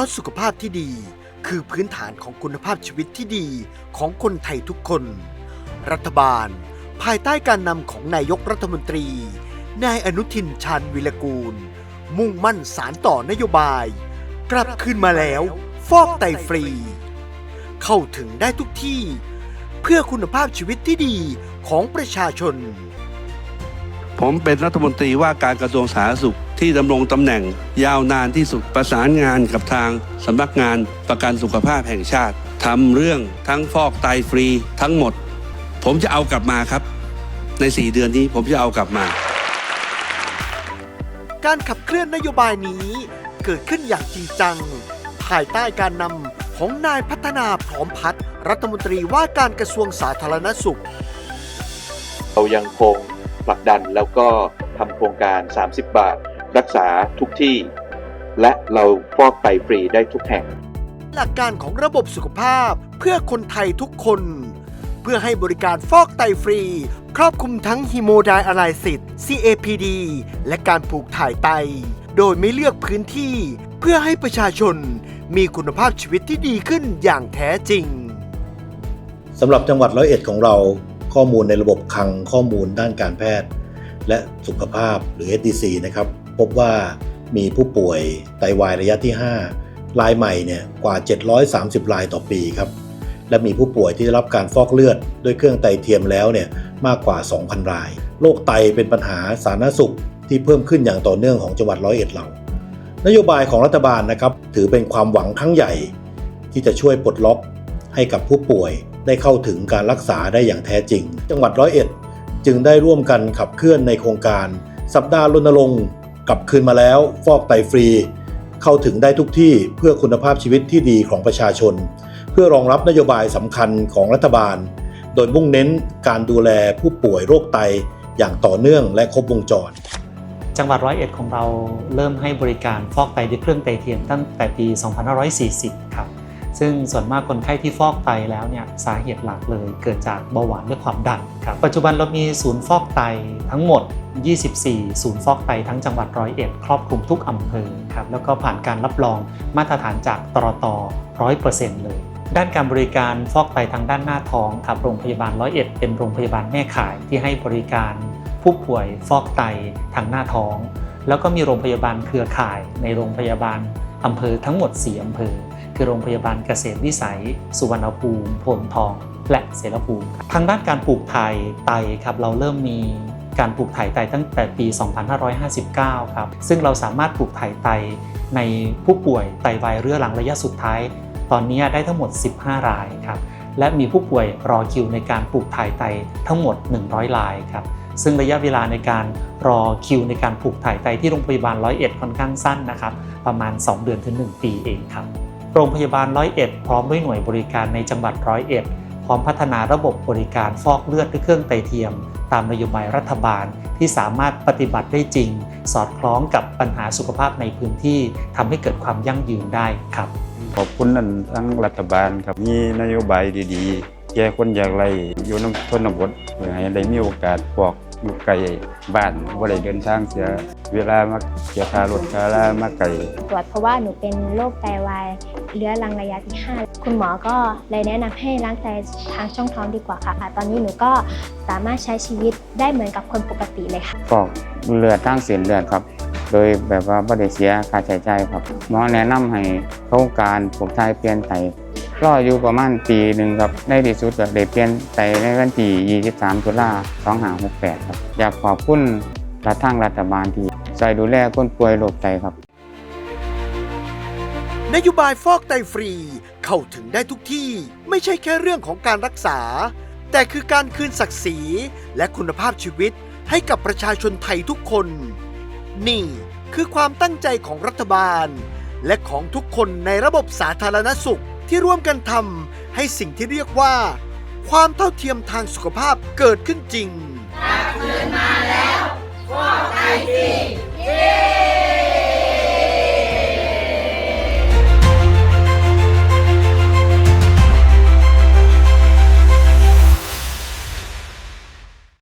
ราะสุขภาพที่ดี คือพื้นฐานของคุณภาพชีวิตที่ดีของคนไทยทุกคน รัฐบาล ภายใต้การนำของนายกรัฐมนตรี นายอนุทินชาญวิรกูล มุ่งมั่นสารต่อนโยบาย กลับคืนมาแล้ว ฟอกไตฟรี เข้าถึงได้ทุกที่ เพื่อคุณภาพชีวิตที่ดีของประชาชน ผมเป็นรัฐมนตรีว่าการกระทรวงสาธารณสุข ที่ดำรงตำแหน่งยาวนานที่สุดประสานงานกับทางสำนักงานประกันสุขภาพแห่งชาติทำเรื่องทั้งฟอกไตฟรีทั้งหมด ผมจะเอากลับมาครับ ใน 4 เดือนนี้ผมจะเอากลับมา การขับเคลื่อนนโยบายนี้เกิดขึ้นอย่างจริงจัง ภายใต้การนำของนายพัฒนาพร้อมพัฒน์รัฐมนตรีว่าการกระทรวงสาธารณสุข เรายังคงผลักดันแล้วก็ทำโครงการ 30 บาท รักษาทุกที่ และเราฟอกไตฟรีได้ทุกแห่ง หลักการของระบบสุขภาพเพื่อคนไทยทุกคน เพื่อให้บริการฟอกไตฟรี ครอบคลุมทั้งฮีโมไดอะไลซิส CAPD และการปลูกถ่ายไต โดยไม่เลือกพื้นที่ เพื่อให้ประชาชนมีคุณภาพชีวิตที่ดีขึ้นอย่างแท้จริงสำหรับจังหวัดร้อยเอ็ดของเราข้อมูลในระบบคลังข้อมูลด้านการแพทย์ และสุขภาพหรือ SDC นะครับ พบว่ามีผู้ป่วยไตวายระยะที่ 5 รายใหม่เนี่ยกว่า 730 รายต่อปีครับ และมีผู้ป่วยที่ได้รับการฟอกเลือดด้วยเครื่องไตเทียมแล้วเนี่ยมากกว่า 2,000 ราย โรคไตเป็นปัญหาสาธารณสุขที่เพิ่มขึ้นอย่างต่อเนื่องของจังหวัดร้อยเอ็ดเรา นโยบายของรัฐบาลนะครับถือเป็นความหวังครั้งใหญ่ ที่จะช่วยปลดล็อกให้กับผู้ป่วยได้เข้าถึงการรักษาได้อย่างแท้จริง จังหวัดร้อยเอ็ดจึงได้ร่วมกันขับเคลื่อนในโครงการ สัปดาห์รณรงค์ กลับคืนมาแล้วฟอกไตฟรี เข้าถึงได้ทุกที่เพื่อคุณภาพชีวิตที่ดีของประชาชน เพื่อรองรับนโยบายสำคัญของรัฐบาล โดยมุ่งเน้นการดูแลผู้ป่วยโรคไตอย่างต่อเนื่องและครบวงจร จังหวัดร้อยเอ็ดของเราเริ่มให้บริการฟอกไตด้วยเครื่องไตเทียมตั้งแต่ปี 2540 ครับ ซึ่งส่วนมากคนไข้ที่ฟอกไตแล้วเนี่ยสาเหตุหลักเลยเกิดจากเบาหวานและความดันครับปัจจุบันเรามีศูนย์ฟอกไตทั้งหมด 24 ศูนย์ฟอกไตทั้งจังหวัดร้อยเอ็ดครอบคลุมทุกอำเภอครับแล้วก็ผ่านการรับรองมาตรฐานจากตรต100%เลยด้านการบริการฟอกไตทางด้านหน้าท้องครับโรงพยาบาลร้อยเอ็ดเป็นโรงพยาบาลแม่ข่ายที่ให้บริการผู้ป่วยฟอกไตทางหน้าท้อง แล้วก็มีโรงพยาบาลเครือข่ายในโรงพยาบาลอำเภอทั้งหมด 4 อำเภอ คือโรงพยาบาลเกษตรวิสัย สุวรรณภูมิโพนทอง และเสรภูมิทางด้านการปลูกถ่ายไตครับเราเริ่มมีการปลูกถ่ายไตตั้งแต่ปี 2559 ครับ ซึ่งเราสามารถปลูกถ่ายไตในผู้ป่วยไตวายเรื้อรังระยะสุดท้าย ตอนนี้ได้ทั้งหมด 15 รายครับ และมีผู้ป่วยรอคิวในการปลูกถ่ายไตทั้งหมด 100 รายครับ ซึ่งระยะเวลาในการรอคิวในการปลูกถ่ายไตที่โรงพยาบาลร้อยเอ็ดค่อนข้างสั้นนะครับ ประมาณ 2 เดือนถึง 1 ปีเองครับ โรงพยาบาลร้อยเอ็ดพร้อมด้วยหน่วยบริการในจังหวัดร้อยเอ็ดพร้อมพัฒนาระบบบริการฟอกเลือดด้วยเครื่องไตเทียม ตามนโยบายรัฐบาลที่สามารถปฏิบัติได้จริง สอดคล้องกับปัญหาสุขภาพในพื้นที่ทำให้เกิดความยั่งยืนได้ครับ ขอบคุณนั่นทั้งรัฐบาลครับมีนโยบายดีๆ แก้คนอยากไรอยู่น้ำทนบทเพื่อให้ได้มีโอกาสพวก อยู่ไกลบ้านว่าได้เดินทางเสียเวลามาเสียค่ารถค่าลามาไกลตรวจเพราะว่าหนูเป็นโรคไตวายเรื้อรังระยะที่ 5 คุณหมอก็เลยแนะนำให้ล้างไตทางช่องท้องดีกว่าค่ะ ตอนนี้หนูก็สามารถใช้ชีวิตได้เหมือนกับคนปกติเลยค่ะฟอกเลือดตั้งเส้นเลือดครับ โดยแบบว่าไม่ได้เสียค่าใช้จ่ายครับหมอแนะนำให้โครงการผมทายเปลี่ยนไต รออยู่ประมาณปีหนึ่งครับในที่สุดก็ได้เปลี่ยนไตในวันที่23ตุลา2568ครับอยากขอบคุณรัฐทางรัฐบาลที่ช่วยดูแลคนป่วยโรคไตครับ นโยบายฟอกไตฟรีเข้าถึงได้ทุกที่ ไม่ใช่แค่เรื่องของการรักษา แต่คือการคืนศักดิ์ศรีและคุณภาพชีวิตให้กับประชาชนไทยทุกคน นี่คือความตั้งใจของรัฐบาล และของทุกคนในระบบสาธารณสุข ที่ร่วมกันทำให้สิ่งที่เรียกว่า ความเท่าเทียมทางสุขภาพเกิดขึ้นจริงกลับคืนมาแล้วพวกไอซี